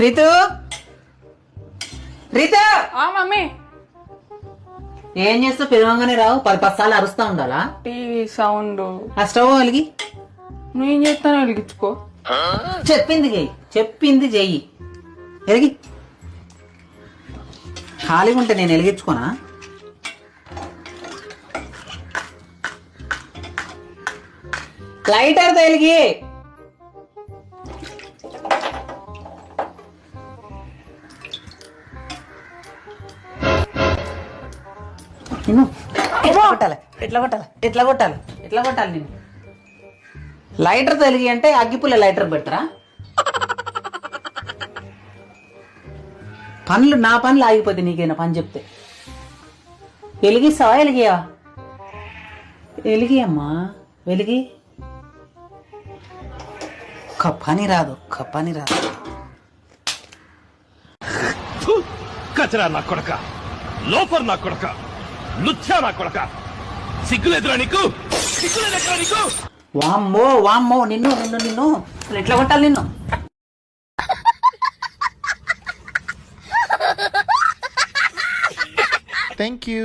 రీతు రీతు ఆ మమ్మీ. ఏం చేస్తావు? పిలవంగానే రావు. పది పది సార్లు అరుస్తా ఉండాలా? TV sound. ఆ స్టవ్ కలిగి నువ్వేం చేస్తానో వెలిగించుకో. చెప్పింది చెయ్యి. చెప్పింది చెయ్యి. ఎలిగి ఖాళీగా ఉంటే నేను వెలిగించుకోనా? లైటర్ వెలిగి. నిన్ను. ఎట్లా కొట్టాలి? ఎట్లా కొట్టాలి? ఎట్లా కొట్టాలి? ఎట్లా కొట్టాలి నేను లైటర్ తలిగి అంటే అగ్గిపుల్ల లైటర్ పెట్టరా పనులు నా పనులు ఆగిపోతే నీకేనా పని చెప్తే? వెలిగిస్తావా? వెలిగియా? వెలిగి అమ్మా వెలిగి. ఒక్క పని రాదు ఒక్క పని రాదు! కచరా నా కొడక. లోఫర్ నా కొడక. లుచ్చా నా కొడక? సిగ్గులేదురా నీకు? సిగ్గులేదురా నీకు? వామ్మో వామ్మో నిన్ను నిన్ను నిన్ను. అసలు ఎట్లా కొట్టాలి నిన్ను? Thank you.